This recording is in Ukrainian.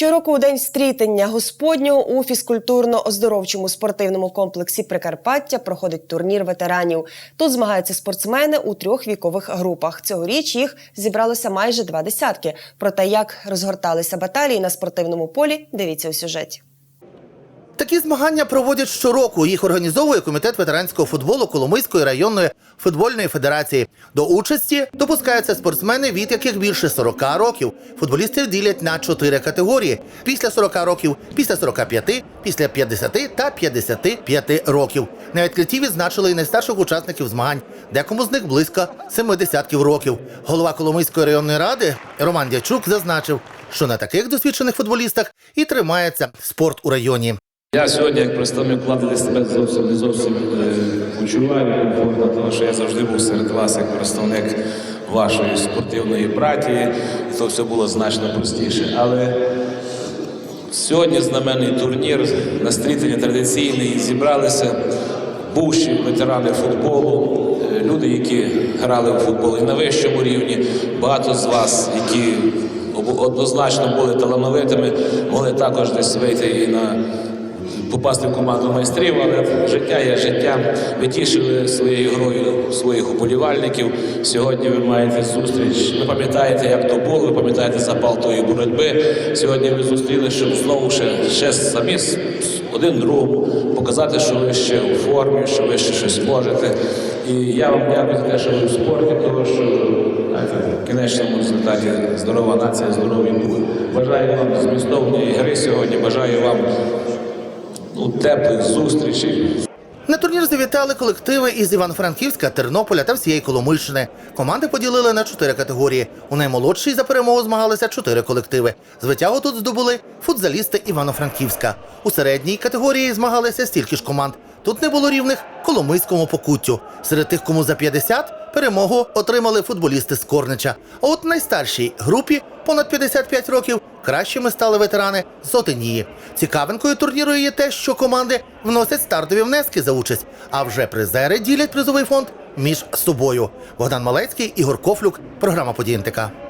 Щороку у день стрітення Господнього у фізкультурно-оздоровчому спортивному комплексі Прикарпаття проходить турнір ветеранів. Тут змагаються спортсмени у трьох вікових групах. Цьогоріч їх зібралося майже два десятки. Про те, як розгорталися баталії на спортивному полі, дивіться у сюжеті. Такі змагання проводять щороку. Їх організовує комітет ветеранського футболу Коломийської районної футбольної федерації. До участі допускаються спортсмени, від яких більше 40 років. Футболістів ділять на чотири категорії: після 40 років, після 45, після 50 та 55 років. На відкритті відзначили і найстарших учасників змагань. Декому з них близько 70 років. Голова Коломийської районної ради Роман Дячук зазначив, що на таких досвідчених футболістах і тримається спорт у районі. Я сьогодні, як представник влади, для себе зовсім не зовсім е, почуваю комфортно, тому що я завжди був серед вас як представник вашої спортивної братії, і то все було значно простіше. Але сьогодні знаменний турнір на стрітині традиційний зібралися бувші ветерани футболу, е, люди, які грали в футбол і на вищому рівні. Багато з вас, які однозначно були талановитими, могли також десь вийти і на попасти в команду майстрів, але життя є життя. Ви тішили своєю грою своїх уболівальників. Сьогодні ви маєте зустріч. Ви пам'ятаєте, як то було, ви пам'ятаєте запал тої боротьби. Сьогодні ви зустріли, щоб знову ще, ще самі один другому показати, що ви ще у формі, що ви ще щось можете. І я вам дякую за те, що ви в спорті, тому що в кінечному результаті здорова нація, здоровий дух. Бажаю вам змістовної гри сьогодні. Бажаю вам ну, теплих зустрічей. На турнір завітали колективи із Івано-Франківська, Тернополя та всієї Коломийщини. Команди поділили на чотири категорії. У наймолодшій за перемогу змагалися чотири колективи. Звитягу тут здобули футзалісти Івано-Франківська. У середній категорії змагалися стільки ж команд. Тут не було рівних Коломийському покуттю. Серед тих, кому за 50, перемогу отримали футболісти з Корнича. А от найстаршій групі понад 55 років кращими стали ветерани з Отинії. Цікавинкою турніру є те, що команди вносять стартові внески за участь, а вже призери ділять призовий фонд між собою. Богдан Малецький, Ігор Кофлюк, програма «Події НТК».